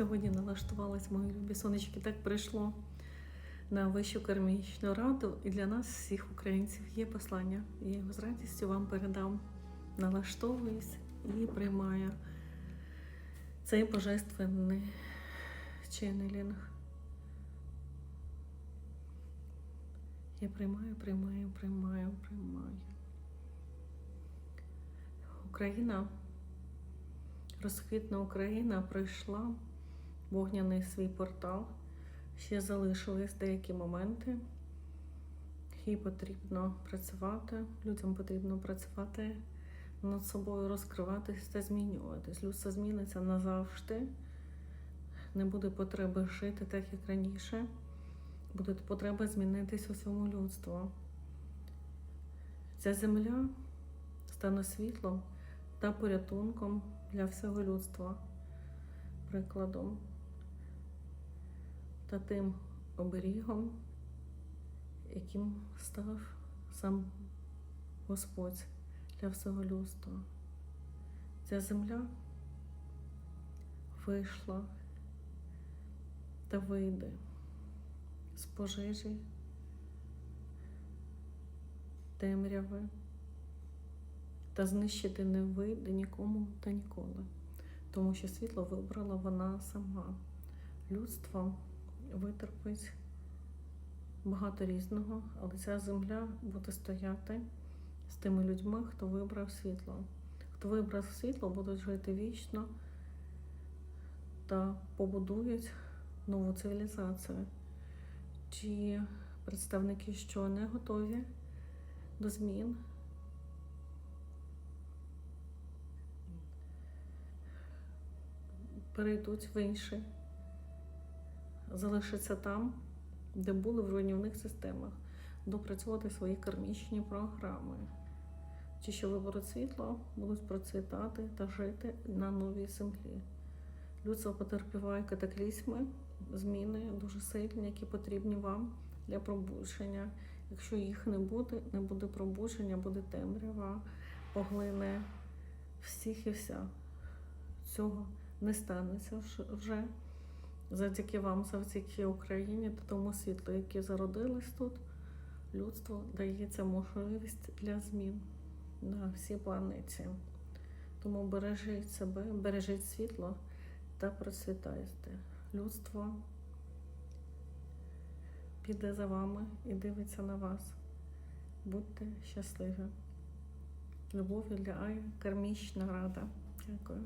Сьогодні налаштувалась мої любі сонечки. Так прийшло на вищу кармічну раду, і для нас, всіх українців, є послання. Я його з радістю вам передам. Налаштовуюсь і приймаю цей божественний ченнелінг. Я приймаю, приймаю, приймаю, приймаю. Україна, розквітна Україна пройшла вогняний свій портал. Ще залишились деякі моменти. Їй потрібно працювати, людям потрібно працювати над собою, розкриватись та змінюватись. Людство зміниться назавжди. Не буде потреби жити так, як раніше. Буде потреба змінитись усьому людству. Ця земля стане світлом та порятунком для всього людства, прикладом та тим оберігом, яким став сам Господь для всього людства. Ця земля вийшла та вийде з пожежі, темряви та знищити не вийде нікому та ніколи, тому що світло вибрала вона сама. Людство витерпить багато різного, але ця земля буде стояти з тими людьми, хто вибрав світло. Хто вибрав світло, будуть жити вічно та побудують нову цивілізацію. Ті представники, що не готові до змін, перейдуть в інші, залишаться там, де були в руйнівних системах, допрацювати свої кармічні програми. Ті, що виберуть світло, будуть процвітати та жити на новій землі. Людство потерпіває катаклізми, зміни дуже сильні, які потрібні вам для пробудження. Якщо їх не буде, не буде пробудження, буде темрява, поглине всіх і вся. Цього не станеться вже. Завдяки вам, завдяки Україні та тому світлу, яке зародилось тут, людство дається можливість для змін на всій планеті. Тому бережіть себе, бережіть світло та процвітайте. Людство піде за вами і дивиться на вас. Будьте щасливі. Любов'ю для Аї, кармічна рада. Дякую.